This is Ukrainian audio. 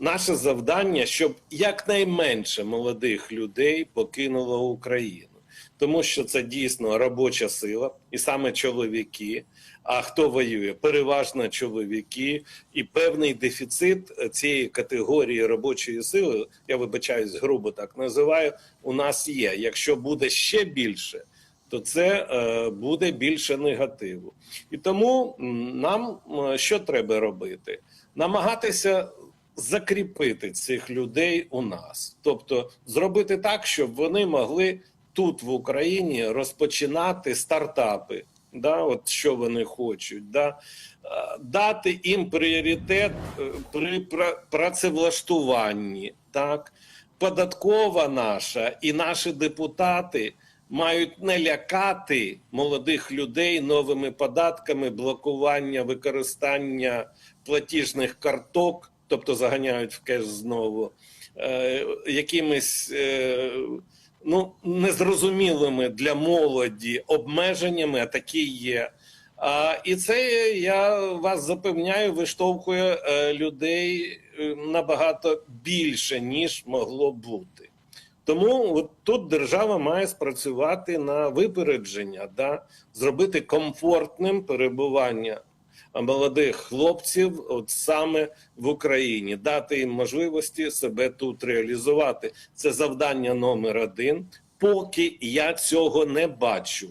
Наше завдання, щоб якнайменше молодих людей покинуло Україну, тому що це дійсно робоча сила, і саме чоловіки. А хто воює? Переважно чоловіки, і певний дефіцит цієї категорії робочої сили, я вибачаюсь, грубо так називаю, у нас є. Якщо буде ще більше, то це е, буде більше негативу. І тому нам що треба робити? Намагатися закріпити цих людей у нас, тобто зробити так, щоб вони могли тут в Україні розпочинати стартапи. Да, от що вони хочуть, да, Е, дати їм пріоритет е, при працевлаштуванні, так, податкова наша і наші депутати мають не лякати молодих людей новими податками, блокування використання платіжних карток, тобто заганяють в кеш знову, е, якимись е, ну, незрозумілими для молоді обмеженнями, а такі є. А, і це я вас запевняю, виштовхує е, людей е, набагато більше, ніж могло бути. Тому от тут держава має спрацювати на випередження, да? зробити комфортним перебування молодих хлопців, от саме в Україні, дати їм можливості себе тут реалізувати. Це завдання номер один. Поки я цього не бачу.